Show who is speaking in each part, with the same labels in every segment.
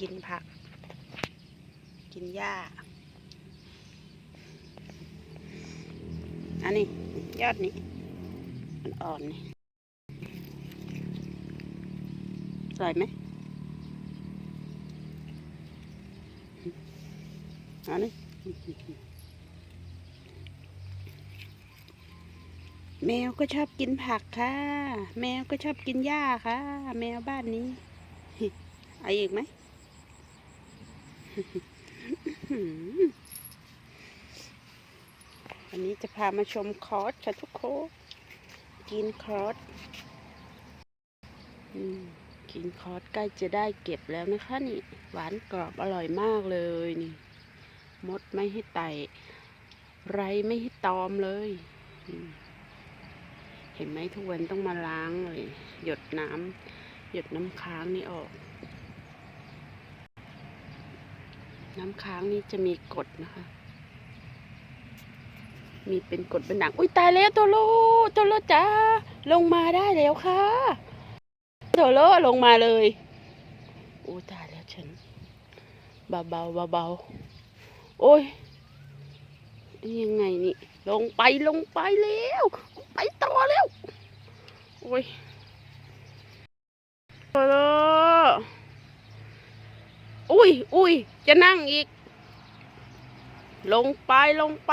Speaker 1: กินผัก กินหญ้า อันนี้ยอดนี้มันอ่อนนี่อร่อยไหมอันนี้แมวก็ชอบกินผักค่ะ แมวก็ชอบกินหญ้าค่ะ แมวบ้านนี้เอาอีกไหม วันนี้จะพามาชมคอร์สค่ะทุกคนกินคอร์สกินคอร์สใกล้จะได้เก็บแล้วนะคะนี่ หวานกรอบอร่อยมากเลยนี่ มดไม่ให้ไต่ไรไม่ให้ตอมเลย เห็นไหมทุกวันต้องมาล้างเลย หยดน้ำหยดน้ำค้างนี่ออก น้ำค้างนี่จะมีกดนะคะ มีเป็นกดเป็นหนัง อุ้ยตายแล้วตัวโลตัวโลจ้าลงมาได้แล้วค่ะตัวโลลงมาเลยโอ้ตายแล้วฉันเบาเบาเบาเบาโอ้ยยังไงนี่ ลงไปลงไปแล้ว ไปต่อแล้ว โอ้ยตัวโล อุ้ยอุ้ยจะนั่งอีก ลงไปลงไป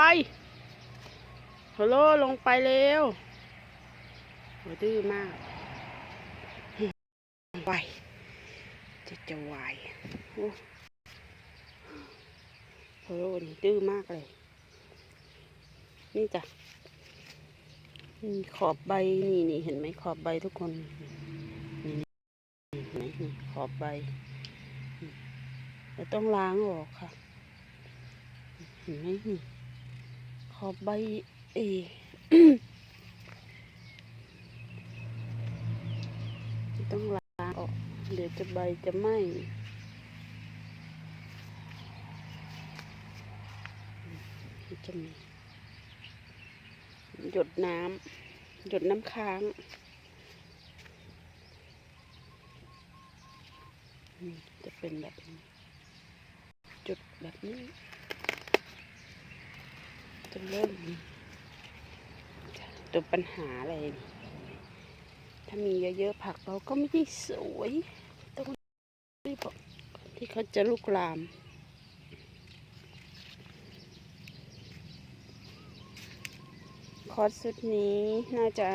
Speaker 1: ฮัลโหลลงไปเร็วโหดื้อมากไหวจะจะไหวโอ้ฮัลโหลนี่ดื้อมากเลย นี่จ้ะมีขอบใบนี่นี่เห็นไหมขอบใบทุกคนนี่นี่ขอบใบ เราต้องล้างออกค่ะเห็นไหมนี่ขอบใบเอต้องล้างออก เดี๋ยวจะใบจะไหม้จะมีหยดน้ำหยดน้ำค้างจะเป็นแบบนี้ แบบนี้จะเริ่มตัวปัญหาอะไร ถ้ามีเยอะๆผักเราก็ไม่ได้สวย ต้องรีบที่เขาจะลุกลามคอร์สชุดนี้น่าจะ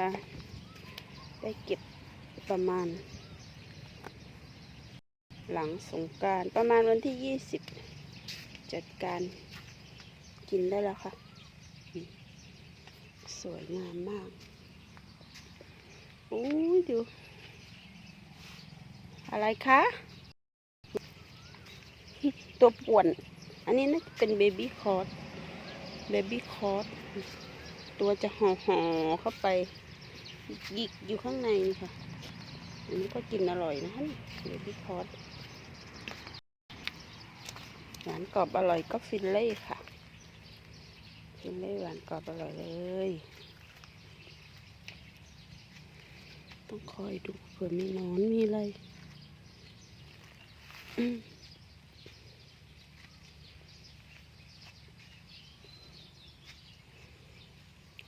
Speaker 1: ได้เก็บประมาณ หลังสงการประมาณวันที่ยี่สิบ จัดการกินได้แล้วค่ะ สวยงามมากอุ้ยดู อะไรคะ ตัวป่วน อันนี้น่าจะเป็นเบบี้คอร์สเบบี้คอร์สตัวจะห่อห่อๆเข้าไปหยิกอยู่ข้างในนี่ค่ะ อันนี้ก็กินอร่อยนะคะเบบี้คอร์ส หวานกรอบอร่อยก็ฟิลเล่ค่ะ ฟิลเล่หวานกรอบอร่อยเลย ต้องคอยดูเผื่อมีนอนมีอะไร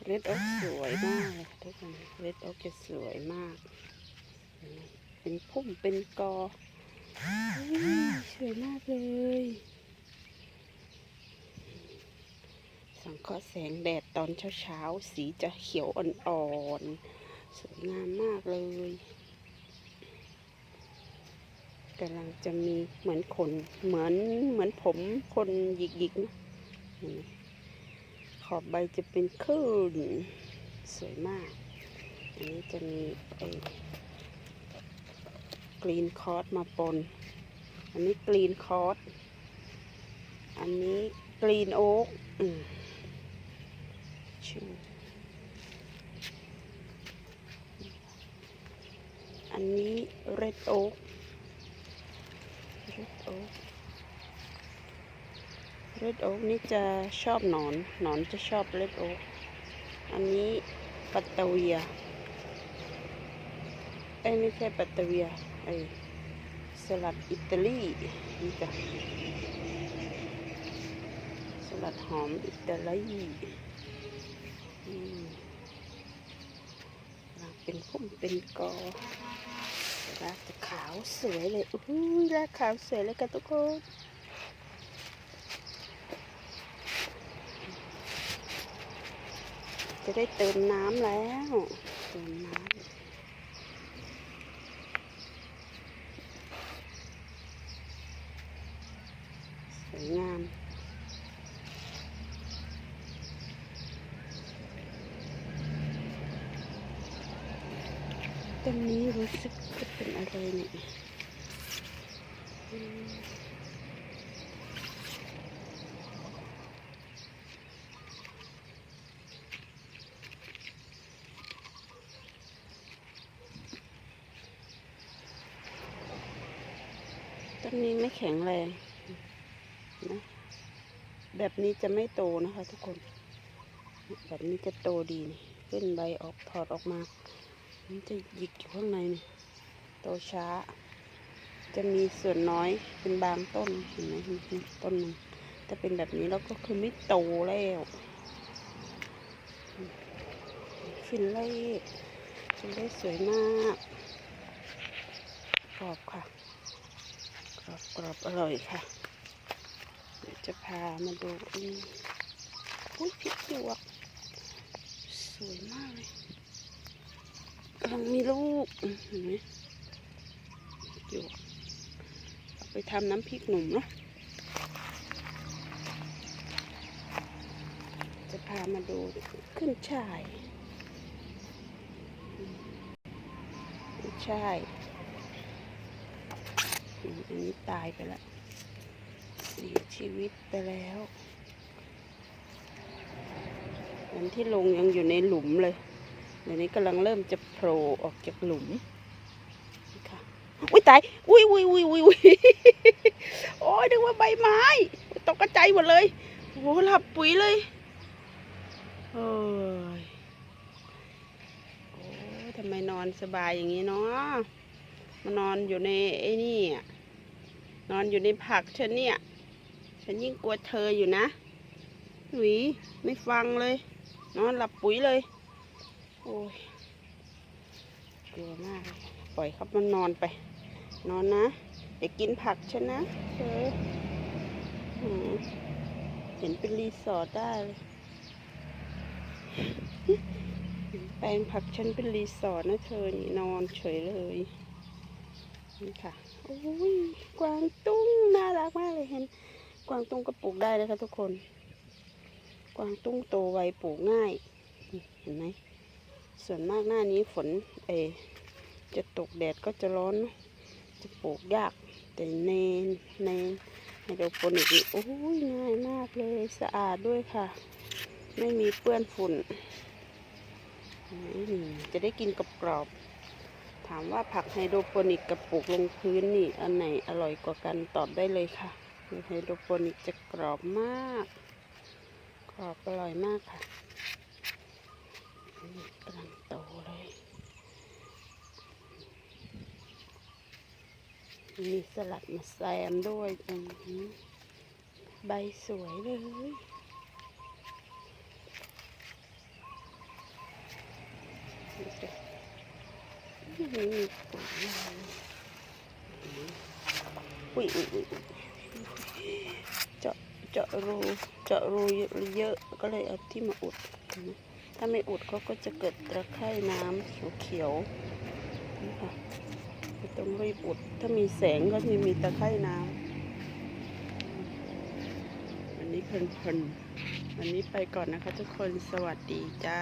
Speaker 1: เรดโอ๊กสวยมากเลยทุกคนเรดโอ๊กจะสวยมาก เป็นพุ่มเป็นกอสวยมากเลย สังเคราะห์แสงแดดตอนเช้าๆ สีจะเขียวอ่อนๆ สวยงามมากเลยกำลังจะมีเหมือนขนเหมือนเหมือนผมคนหยิกๆนะขอบใบจะเป็นคลื่นสวยมาก อันนี้จะมีไอ้กรีนคอร์สมาปน อันนี้กรีนคอร์สอันนี้กรีนโอ๊กอืม ชื่ออันนี้ red oak red oak red oak นี่จะชอบหนอน หนอนจะชอบ red oak อันนี้ปัตตเวียเอ้ยไม่ใช่ปัตตเวียไอ้สลัดอิตาลีนี่จ้ะสลัดหอมอิตาลี เป็นพุ่มเป็นกอรากจะขาวสวยเลยอุ้ยรากขาวสวยเลยค่ะทุกคนจะได้เติมน้ำแล้ว เติมน้ำสวยงาม ต รงนี้รู้สึกจะเป็นอะไรเนี่ยต้นนี้ไม่แข็งแรงนะแบบนี้จะไม่โตนะคะทุกคน แบบนี้จะโตดีนี่ขึ้นใบออกถอดออกมา มันจะหยิกอยู่ข้างในนี่โตช้า จะมีส่วนน้อยเป็นบางต้นเห็นไหมนี่ต้นหนึงถ้าเป็นแบบนี้แล้วก็คือไม่โตแล้วฟินเล่ฟินเล่สวยมากกรอบค่ะกรอบกรอบอร่อยค่ะเดี๋ยวจะพามาดูอุ้ยพริกหยวกสวยมากเลย ลังมีลูกเห็นไหมเอาไปทำน้ำพริกหนุ่มเนาะจะพามาดูขึ้นช่ายขึ้นช่ายอันนี้ตายไปแล้วเสียชีวิตไปแล้วอันที่ลงยังอยู่ในหลุมเลย เดี๋ยวนี้กำลังเริ่มจะโผล่ออกจากหลุมนี่ค่ะอุ้ยตายอุ้ยอุ้ยอุ้ยอุ้ยอุ้ยโอ้ยนึกว่าใบไม้ตกกระจายหมดเลยโอ้โหหลับปุ๋ยเลยโอ้ยโอ้ทำไมนอนสบายอย่างนี้เนาะมานอนอยู่ในไอ้นี่นอนอยู่ในผักฉันเนี่ย ฉันยิ่งกลัวเธออยู่นะหวีไม่ฟังเลย นอนหลับปุ๋ยเลย โอ้ยกลัวมาก ปล่อยเขามันนอนไป นอนนะอย่ากินผักฉันนะเธอเห็นเป็นรีสอร์ทได้เลยเห็นแปลงผักฉันเป็นรีสอร์ทนะเธอนี่นอนเฉยเลยนี่ค่ะโอ้ยกวางตุ้งน่ารักมากเลยเห็น กวางตุ้งก็ปลูกได้เลยค่ะทุกคน กวางตุ้งโตไวปลูกง่ายเห็นไหม ส่วนมากหน้านี้ฝนเอจะตกแดดก็จะร้อน จะปลูกยาก แต่ในในไฮโดรโปนิกนี่โอ้ยง่ายมากเลยสะอาดด้วยค่ะ ไม่มีเปื้อนฝุ่นจะได้กินกรอบๆถามว่าผักไฮโดรโปนิกกับปลูกลงพื้นนี่อันไหนอร่อยกว่ากันตอบได้เลยค่ะไฮโดรโปนิกจะกรอบมาก กรอบอร่อยมากค่ะ นี่กำลังโตเลยมีสลัดมาแซมด้วยอือหือใบสวยเลยนี่จ้ะนี่มีปุ๋ยอะไรอุ้ยอุ้ยอุ้ยอุ๊ยเจาะเจาะรูเจาะรูเยอะก็เลยเอาที่มาอุดเห็นไหม ถ้าไม่อุดเขาก็จะเกิดตะไคร่น้ำเขียวๆนี่ค่ะต้องรีบอุด ถ้ามีแสงก็จะมีตะไคร่น้ำวันนี้เพลินๆวันนี้ไปก่อนนะคะทุกคนสวัสดีจ้า